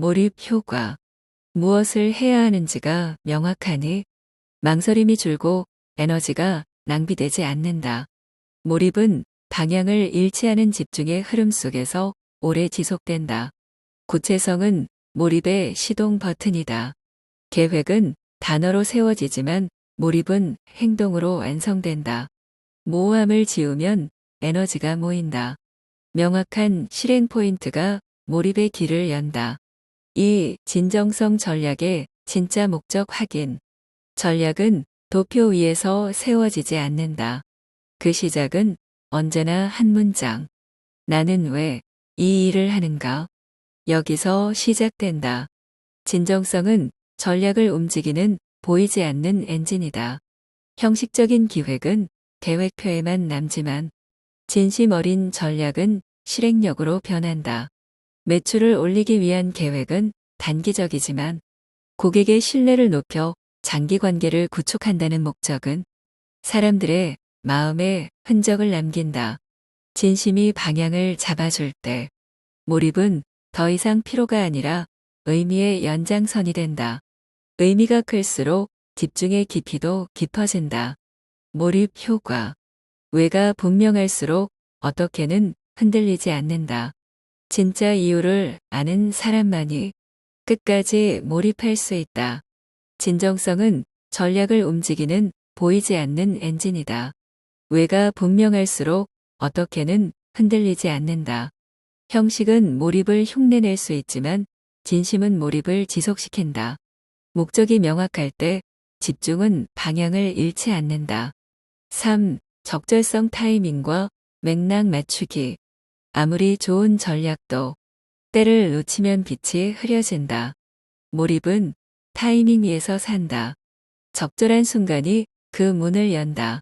몰입 효과. 무엇을 해야 하는지가 명확하니 망설임이 줄고 에너지가 낭비되지 않는다. 몰입은 방향을 않은 집중의 흐름 속에서 오래 지속된다. 구체성은 몰입의 시동 버튼이다. 계획은 단어로 세워지지만 몰입은 행동으로 완성된다. 모호함을 지우면 에너지가 모인다. 명확한 실행 포인트가 몰입의 길을 연다. 이 진정성 전략의 진짜 목적 확인. 전략은 도표 위에서 세워지지 않는다. 그 시작은 언제나 한 문장. 나는 왜 이 일을 하는가? 여기서 시작된다. 진정성은 전략을 움직이는 보이지 않는 엔진이다. 형식적인 기획은 계획표에만 남지만 진심 어린 전략은 실행력으로 변한다. 매출을 올리기 위한 계획은 단기적이지만 고객의 신뢰를 높여 장기 관계를 구축한다는 목적은 사람들의 마음에 흔적을 남긴다. 진심이 방향을 잡아줄 때 몰입은 더 이상 피로가 아니라 의미의 연장선이 된다. 의미가 클수록 집중의 깊이도 깊어진다. 몰입 효과. 왜가 분명할수록 어떻게는 흔들리지 않는다. 진짜 이유를 아는 사람만이 끝까지 몰입할 수 있다. 진정성은 전략을 움직이는 보이지 않는 엔진이다. 왜가 분명할수록 어떻게는 흔들리지 않는다. 형식은 몰입을 흉내낼 수 있지만 진심은 몰입을 지속시킨다. 목적이 명확할 때 집중은 방향을 잃지 않는다. 3. 적절성 타이밍과 맥락 맞추기. 아무리 좋은 전략도 때를 놓치면 빛이 흐려진다. 몰입은 타이밍 위에서 산다. 적절한 순간이 그 문을 연다.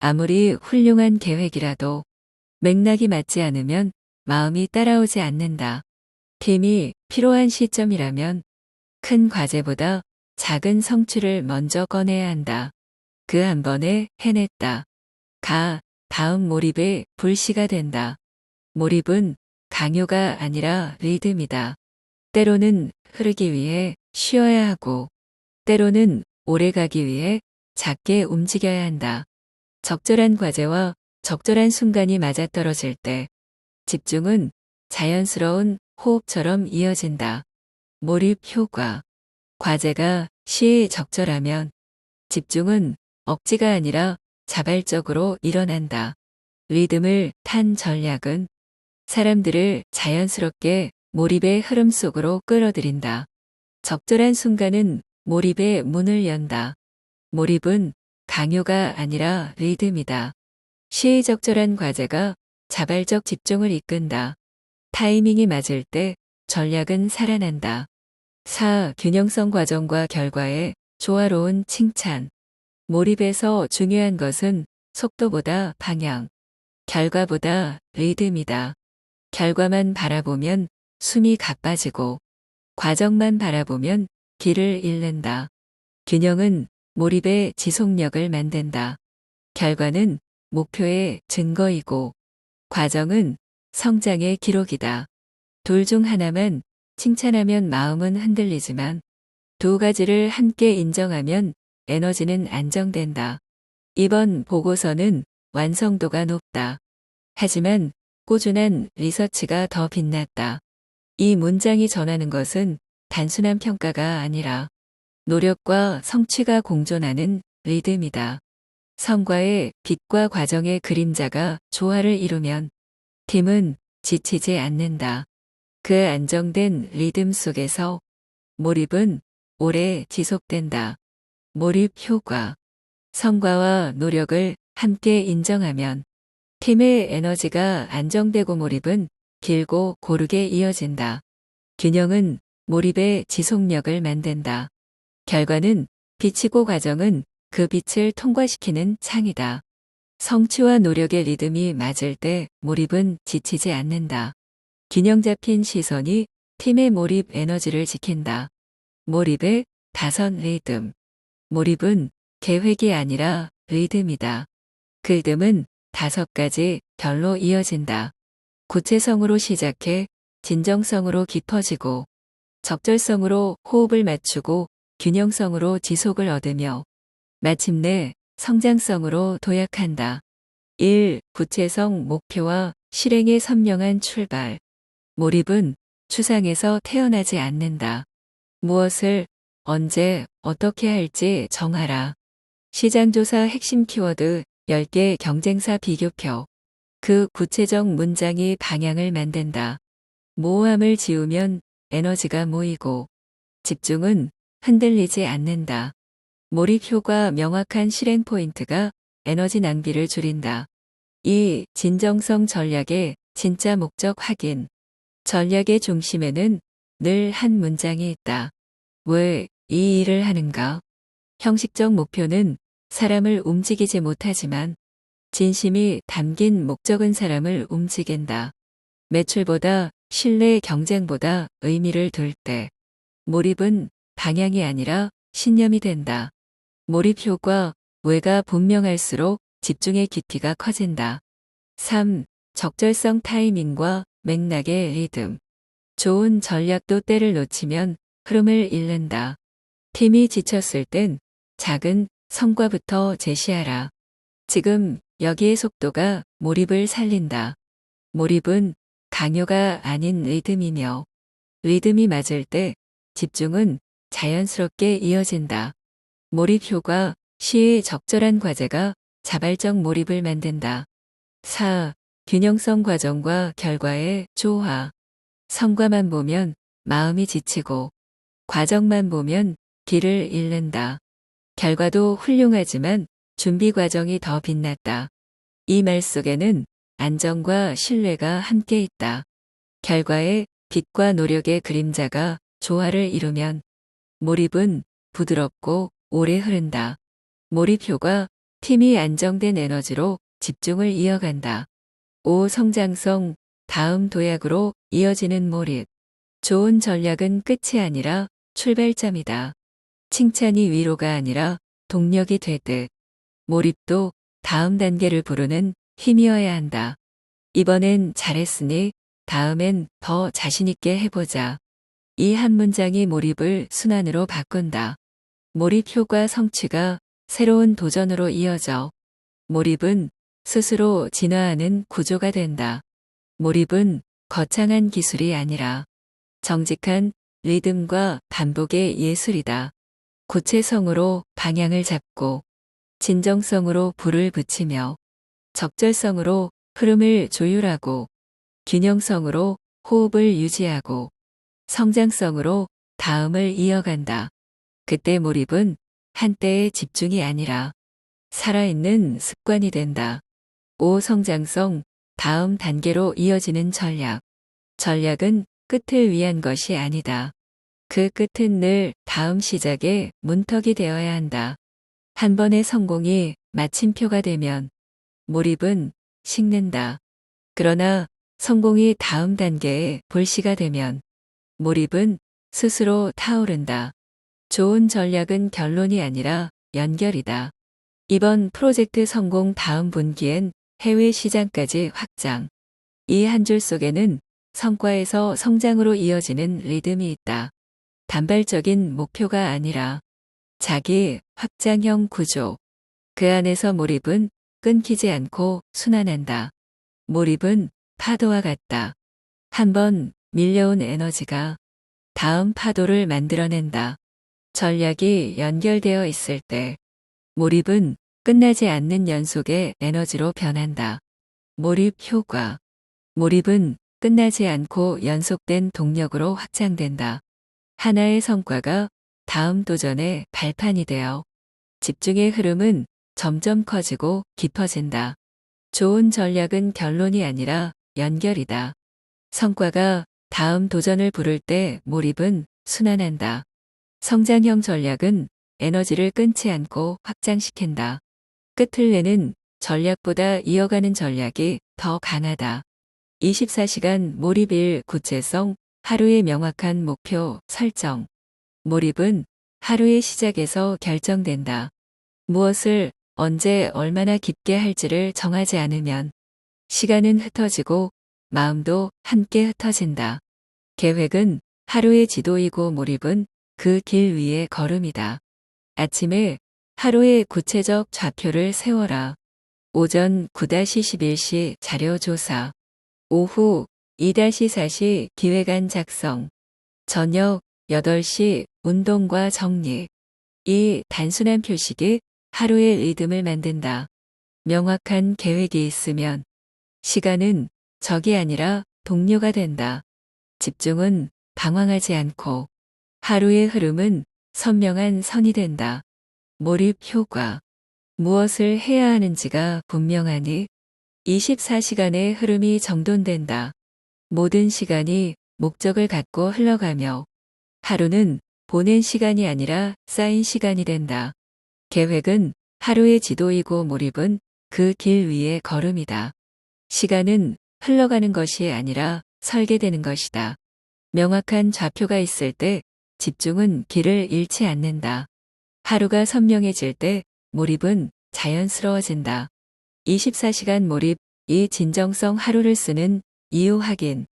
아무리 훌륭한 계획이라도 맥락이 맞지 않으면 마음이 따라오지 않는다. 팀이 필요한 시점이라면 큰 과제보다 작은 성취를 먼저 꺼내야 한다. 그 한 번에 해냈다. 가, 다음 몰입의 불씨가 된다. 몰입은 강요가 아니라 리듬이다. 때로는 흐르기 위해 쉬어야 하고, 때로는 오래 가기 위해 작게 움직여야 한다. 적절한 과제와 적절한 순간이 맞아떨어질 때 집중은 자연스러운 호흡처럼 이어진다. 몰입 효과. 과제가 시에 적절하면 집중은 억지가 아니라 자발적으로 일어난다. 리듬을 탄 전략은 사람들을 자연스럽게 몰입의 흐름 속으로 끌어들인다. 적절한 순간은 몰입의 문을 연다. 몰입은 강요가 아니라 리듬이다. 시의 적절한 과제가 자발적 집중을 이끈다. 타이밍이 맞을 때 전략은 살아난다. 4. 균형성 과정과 결과의 조화로운 칭찬. 몰입에서 중요한 것은 속도보다 방향, 결과보다 리듬이다. 결과만 바라보면 숨이 가빠지고 과정만 바라보면 길을 잃는다. 균형은 몰입의 지속력을 만든다. 결과는 목표의 증거이고 과정은 성장의 기록이다. 둘 중 하나만 칭찬하면 마음은 흔들리지만 두 가지를 함께 인정하면 에너지는 안정된다. 이번 보고서는 완성도가 높다. 하지만 꾸준한 리서치가 더 빛났다. 이 문장이 전하는 것은 단순한 평가가 아니라 노력과 성취가 공존하는 리듬이다. 성과의 빛과 과정의 그림자가 조화를 이루면 팀은 지치지 않는다. 그 안정된 리듬 속에서 몰입은 오래 지속된다. 몰입 효과. 성과와 노력을 함께 인정하면 팀의 에너지가 안정되고 몰입은 길고 고르게 이어진다. 균형은 몰입의 지속력을 만든다. 결과는 빛이고 과정은 그 빛을 통과시키는 창이다. 성취와 노력의 리듬이 맞을 때 몰입은 지치지 않는다. 균형 잡힌 시선이 팀의 몰입 에너지를 지킨다. 몰입의 다선 리듬. 몰입은 계획이 아니라 리듬이다. 그 리듬은 다섯 가지 결로 이어진다. 구체성으로 시작해 진정성으로 깊어지고 적절성으로 호흡을 맞추고 균형성으로 지속을 얻으며 마침내 성장성으로 도약한다. 1. 구체성 목표와 실행의 선명한 출발. 몰입은 추상에서 태어나지 않는다. 무엇을 언제 어떻게 할지 정하라. 시장조사 핵심 키워드 10개 경쟁사 비교표. 그 구체적 문장이 방향을 만든다. 모호함을 지우면 에너지가 모이고 집중은 흔들리지 않는다. 몰입 효과 명확한 실행 포인트가 에너지 낭비를 줄인다. 2. 진정성 전략의 진짜 목적 확인. 전략의 중심에는 늘 한 문장이 있다. 왜 이 일을 하는가? 형식적 목표는 사람을 움직이지 못하지만 진심이 담긴 목적은 사람을 움직인다. 매출보다 신뢰 경쟁보다 의미를 둘 때 몰입은 방향이 아니라 신념이 된다. 몰입 효과 왜가 분명할수록 집중의 깊이가 커진다. 3. 적절성 타이밍과 맥락의 리듬. 좋은 전략도 때를 놓치면 흐름을 잃는다. 팀이 지쳤을 땐 작은 성과부터 제시하라. 지금 여기의 속도가 몰입을 살린다. 몰입은 강요가 아닌 리듬이며 리듬이 맞을 때 집중은 자연스럽게 이어진다. 몰입 효과 시의 적절한 과제가 자발적 몰입을 만든다. 4. 균형성 과정과 결과의 조화. 성과만 보면 마음이 지치고 과정만 보면 길을 잃는다. 결과도 훌륭하지만 준비 과정이 더 빛났다. 이 말 속에는 안정과 신뢰가 함께 있다. 결과에 빛과 노력의 그림자가 조화를 이루면 몰입은 부드럽고 오래 흐른다. 몰입효가 팀이 안정된 에너지로 집중을 이어간다. 5. 성장성, 다음 도약으로 이어지는 몰입. 좋은 전략은 끝이 아니라 출발점이다. 칭찬이 위로가 아니라 동력이 되듯 몰입도 다음 단계를 부르는 힘이어야 한다. 이번엔 잘했으니 다음엔 더 자신있게 해보자. 이 한 문장이 몰입을 순환으로 바꾼다. 몰입 효과 성취가 새로운 도전으로 이어져 몰입은 스스로 진화하는 구조가 된다. 몰입은 거창한 기술이 아니라 정직한 리듬과 반복의 예술이다. 구체성으로 방향을 잡고 진정성으로 불을 붙이며 적절성으로 흐름을 조율하고 균형성으로 호흡을 유지하고 성장성으로 다음을 이어간다. 그때 몰입은 한때의 집중이 아니라 살아있는 습관이 된다. 5. 성장성, 다음 단계로 이어지는 전략. 전략은 끝을 위한 것이 아니다. 그 끝은 늘 다음 시작의 문턱이 되어야 한다. 한 번의 성공이 마침표가 되면 몰입은 식는다. 그러나 성공이 다음 단계의 불씨가 되면 몰입은 스스로 타오른다. 좋은 전략은 결론이 아니라 연결이다. 이번 프로젝트 성공 다음 분기엔 해외 시장까지 확장. 이 한 줄 속에는 성과에서 성장으로 이어지는 리듬이 있다. 단발적인 목표가 아니라 자기 확장형 구조. 그 안에서 몰입은 끊기지 않고 순환한다. 몰입은 파도와 같다. 한 번 밀려온 에너지가 다음 파도를 만들어낸다. 전략이 연결되어 있을 때 몰입은 끝나지 않는 연속의 에너지로 변한다. 몰입 효과. 몰입은 끝나지 않고 연속된 동력으로 확장된다. 하나의 성과가 다음 도전의 발판이 되어 집중의 흐름은 점점 커지고 깊어진다. 좋은 전략은 결론이 아니라 연결이다. 성과가 다음 도전을 부를 때 몰입은 순환한다. 성장형 전략은 에너지를 끊지 않고 확장시킨다. 끝을 내는 전략보다 이어가는 전략이 더 강하다. 24시간 몰입일 구체성, 하루의 명확한 목표 설정. 몰입은 하루의 시작에서 결정된다. 무엇을 언제 얼마나 깊게 할지를 정하지 않으면 시간은 흩어지고 마음도 함께 흩어진다. 계획은 하루의 지도이고 몰입은 그 길 위의 걸음이다. 아침에 하루의 구체적 좌표를 세워라. 오전 9-11시 자료 조사. 오후 2-4시 기획안 작성. 저녁 8시 운동과 정리. 이 단순한 표식이 하루의 리듬을 만든다. 명확한 계획이 있으면 시간은 적이 아니라 동료가 된다. 집중은 방황하지 않고 하루의 흐름은 선명한 선이 된다. 몰입 효과. 무엇을 해야 하는지가 분명하니 24시간의 흐름이 정돈된다. 모든 시간이 목적을 갖고 흘러가며 하루는 보낸 시간이 아니라 쌓인 시간이 된다. 계획은 하루의 지도이고 몰입은 그 길 위의 걸음이다. 시간은 흘러가는 것이 아니라 설계되는 것이다. 명확한 좌표가 있을 때 집중은 길을 잃지 않는다. 하루가 선명해질 때 몰입은 자연스러워진다. 24시간 몰입, 이 진정성 하루를 쓰는 이유 확인.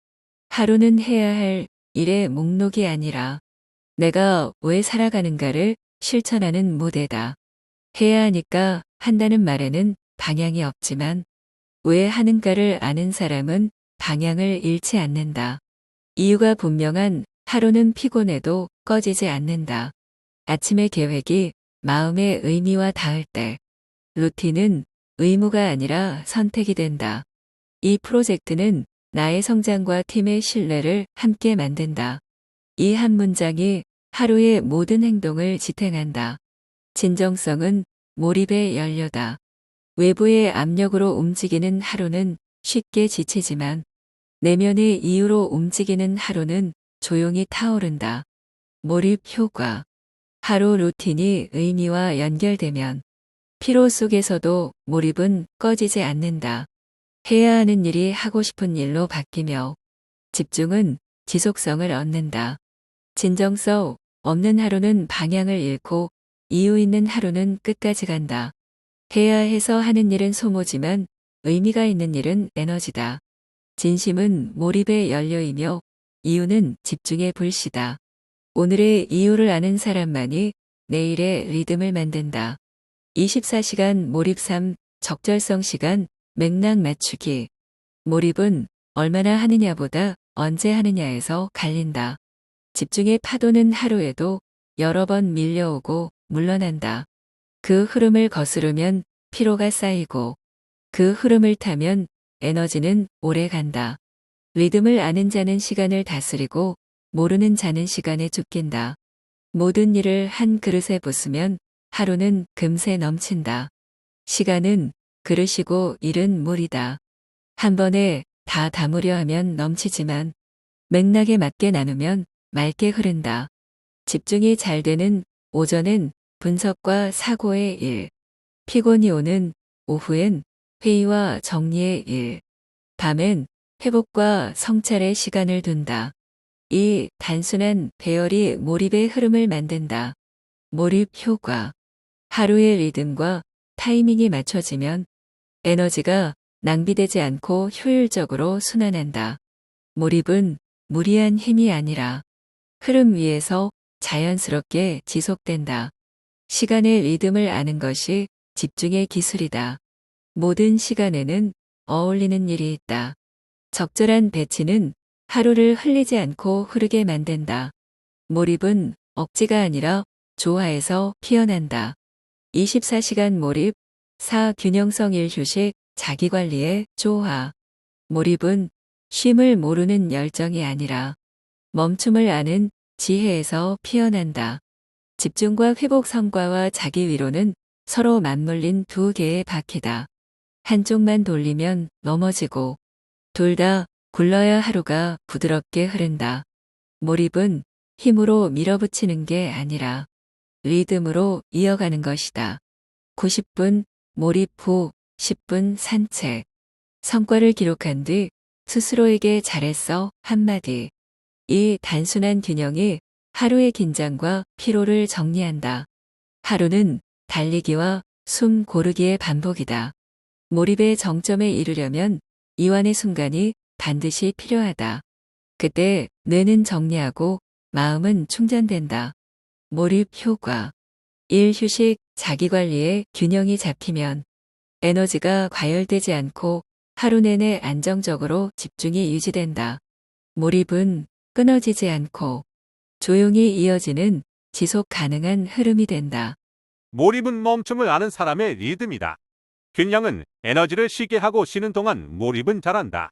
하루는 해야 할 일의 목록이 아니라 내가 왜 살아가는가를 실천하는 무대다. 해야 하니까 한다는 말에는 방향이 없지만 왜 하는가를 아는 사람은 방향을 잃지 않는다. 이유가 분명한 하루는 피곤해도 꺼지지 않는다. 아침의 계획이 마음의 의미와 닿을 때 루틴은 의무가 아니라 선택이 된다. 이 프로젝트는 나의 성장과 팀의 신뢰를 함께 만든다. 이 한 문장이 하루의 모든 행동을 지탱한다. 진정성은 몰입의 연료다. 외부의 압력으로 움직이는 하루는 쉽게 지치지만 내면의 이유로 움직이는 하루는 조용히 타오른다. 몰입 효과. 하루 루틴이 의미와 연결되면 피로 속에서도 몰입은 꺼지지 않는다. 해야 하는 일이 하고 싶은 일로 바뀌며 집중은 지속성을 얻는다. 진정성 없는 하루는 방향을 잃고 이유 있는 하루는 끝까지 간다. 해야 해서 하는 일은 소모지만 의미가 있는 일은 에너지다. 진심은 몰입의 연료이며 이유는 집중의 불씨다. 오늘의 이유를 아는 사람만이 내일의 리듬을 만든다. 24시간 몰입 3 적절성 시간 맥락 맞추기. 몰입은 얼마나 하느냐보다 언제 하느냐에서 갈린다. 집중의 파도는 하루에도 여러 번 밀려오고 물러난다. 그 흐름을 거스르면 피로가 쌓이고 그 흐름을 타면 에너지는 오래 간다. 리듬을 아는 자는 시간을 다스리고 모르는 자는 시간에 쫓긴다. 모든 일을 한 그릇에 부으면 하루는 금세 넘친다. 시간은 그릇이고 일은 물이다. 한 번에 다 담으려 하면 넘치지만 맥락에 맞게 나누면 맑게 흐른다. 집중이 잘 되는 오전엔 분석과 사고의 일, 피곤이 오는 오후엔 회의와 정리의 일, 밤엔 회복과 성찰의 시간을 둔다. 이 단순한 배열이 몰입의 흐름을 만든다. 몰입 효과. 하루의 리듬과 타이밍이 맞춰지면 에너지가 낭비되지 않고 효율적으로 순환한다. 몰입은 무리한 힘이 아니라 흐름 위에서 자연스럽게 지속된다. 시간의 리듬을 아는 것이 집중의 기술이다. 모든 시간에는 어울리는 일이 있다. 적절한 배치는 하루를 흘리지 않고 흐르게 만든다. 몰입은 억지가 아니라 조화에서 피어난다. 24시간 몰입, 4. 균형성 1 휴식, 자기관리의 조화. 몰입은 쉼을 모르는 열정이 아니라 멈춤을 아는 지혜에서 피어난다. 집중과 회복 성과와 자기 위로는 서로 맞물린 두 개의 바퀴다. 한쪽만 돌리면 넘어지고 둘 다 굴러야 하루가 부드럽게 흐른다. 몰입은 힘으로 밀어붙이는 게 아니라 리듬으로 이어가는 것이다. 90분 몰입 후 10분 산책. 성과를 기록한 뒤 스스로에게 잘했어 한마디. 이 단순한 균형이 하루의 긴장과 피로를 정리한다. 하루는 달리기와 숨 고르기의 반복이다. 몰입의 정점에 이르려면 이완의 순간이 반드시 필요하다. 그때 뇌는 정리하고 마음은 충전된다. 몰입 효과. 일 휴식, 자기 관리에 균형이 잡히면 에너지가 과열되지 않고 하루 내내 안정적으로 집중이 유지된다. 몰입은 끊어지지 않고 조용히 이어지는 지속 가능한 흐름이 된다. 몰입은 멈춤을 아는 사람의 리듬이다. 균형은 에너지를 쉬게 하고 쉬는 동안 몰입은 잘한다.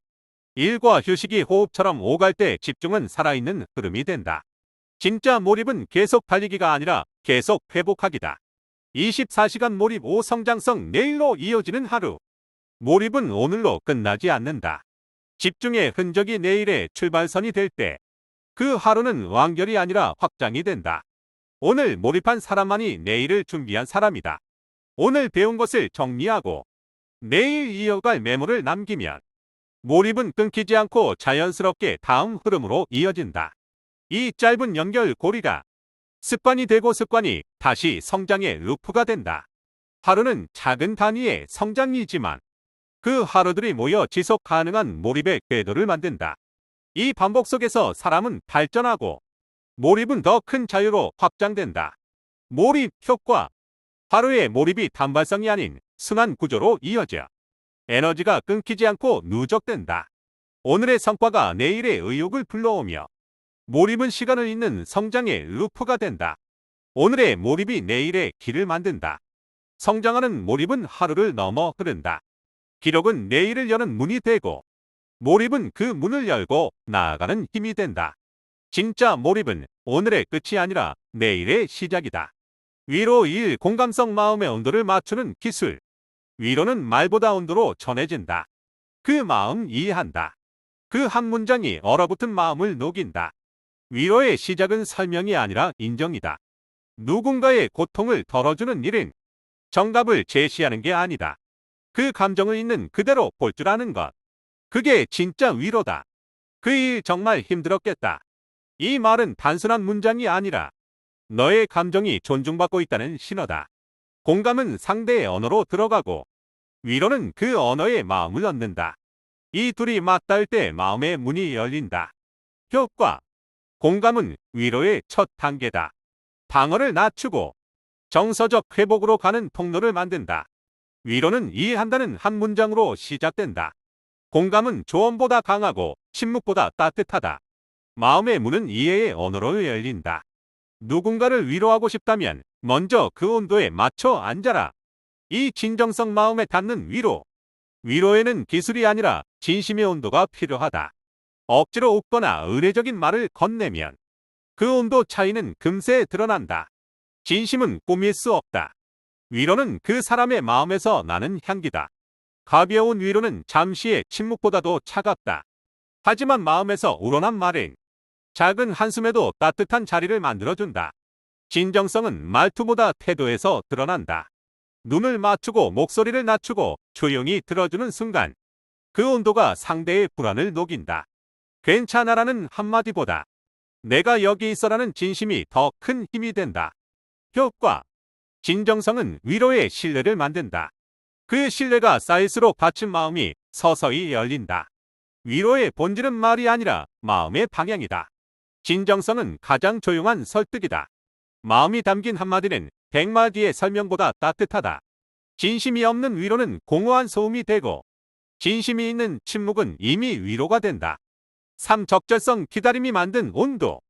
일과 휴식이 호흡처럼 오갈 때 집중은 살아있는 흐름이 된다. 진짜 몰입은 계속 달리기가 아니라 계속 회복하기다. 24시간 몰입 5성장성 내일로 이어지는 하루. 몰입은 오늘로 끝나지 않는다. 집중의 흔적이 내일의 출발선이 될 때 그 하루는 완결이 아니라 확장이 된다. 오늘 몰입한 사람만이 내일을 준비한 사람이다. 오늘 배운 것을 정리하고 내일 이어갈 메모를 남기면 몰입은 끊기지 않고 자연스럽게 다음 흐름으로 이어진다. 이 짧은 연결 고리가 습관이 되고 습관이 다시 성장의 루프가 된다. 하루는 작은 단위의 성장이지만 그 하루들이 모여 지속 가능한 몰입의 궤도를 만든다. 이 반복 속에서 사람은 발전하고 몰입은 더 큰 자유로 확장된다. 몰입 효과. 하루의 몰입이 단발성이 아닌 순환 구조로 이어져 에너지가 끊기지 않고 누적된다. 오늘의 성과가 내일의 의욕을 불러오며 몰입은 시간을 잇는 성장의 루프가 된다. 오늘의 몰입이 내일의 길을 만든다. 성장하는 몰입은 하루를 넘어 흐른다. 기록은 내일을 여는 문이 되고 몰입은 그 문을 열고 나아가는 힘이 된다. 진짜 몰입은 오늘의 끝이 아니라 내일의 시작이다. 위로 일 공감성 마음의 온도를 맞추는 기술. 위로는 말보다 온도로 전해진다. 그 마음 이해한다. 그 한 문장이 얼어붙은 마음을 녹인다. 위로의 시작은 설명이 아니라 인정이다. 누군가의 고통을 덜어주는 일은 정답을 제시하는 게 아니다. 그 감정을 있는 그대로 볼 줄 아는 것. 그게 진짜 위로다. 그 일 정말 힘들었겠다. 이 말은 단순한 문장이 아니라 너의 감정이 존중받고 있다는 신호다. 공감은 상대의 언어로 들어가고 위로는 그 언어의 마음을 얻는다. 이 둘이 맞닿을 때 마음의 문이 열린다. 효과. 공감은 위로의 첫 단계다. 방어를 낮추고 정서적 회복으로 가는 통로를 만든다. 위로는 이해한다는 한 문장으로 시작된다. 공감은 조언보다 강하고 침묵보다 따뜻하다. 마음의 문은 이해의 언어로 열린다. 누군가를 위로하고 싶다면 먼저 그 온도에 맞춰 앉아라. 이 진정성 마음에 닿는 위로. 위로에는 기술이 아니라 진심의 온도가 필요하다. 억지로 웃거나 의례적인 말을 건네면 그 온도 차이는 금세 드러난다. 진심은 꾸밀 수 없다. 위로는 그 사람의 마음에서 나는 향기다. 가벼운 위로는 잠시의 침묵보다도 차갑다. 하지만 마음에서 우러난 말은 작은 한숨에도 따뜻한 자리를 만들어준다. 진정성은 말투보다 태도에서 드러난다. 눈을 맞추고 목소리를 낮추고 조용히 들어주는 순간 그 온도가 상대의 불안을 녹인다. 괜찮아라는 한마디보다 내가 여기 있어라는 진심이 더 큰 힘이 된다. 효과. 진정성은 위로의 신뢰를 만든다. 그 신뢰가 쌓일수록 닫힌 마음이 서서히 열린다. 위로의 본질은 말이 아니라 마음의 방향이다. 진정성은 가장 조용한 설득이다. 마음이 담긴 한마디는 백마디의 설명보다 따뜻하다. 진심이 없는 위로는 공허한 소음이 되고 진심이 있는 침묵은 이미 위로가 된다. 3. 적절성 기다림이 만든 온도.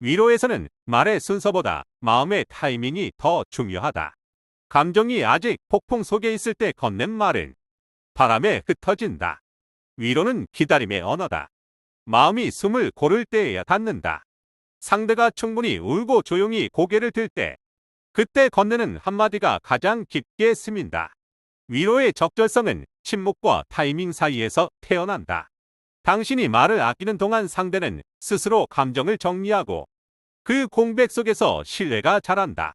위로에서는 말의 순서보다 마음의 타이밍이 더 중요하다. 감정이 아직 폭풍 속에 있을 때 건넨 말은 바람에 흩어진다. 위로는 기다림의 언어다. 마음이 숨을 고를 때에야 닿는다. 상대가 충분히 울고 조용히 고개를 들 때, 그때 건네는 한마디가 가장 깊게 스민다. 위로의 적절성은 침묵과 타이밍 사이에서 태어난다. 당신이 말을 아끼는 동안 상대는 스스로 감정을 정리하고 그 공백 속에서 신뢰가 자란다.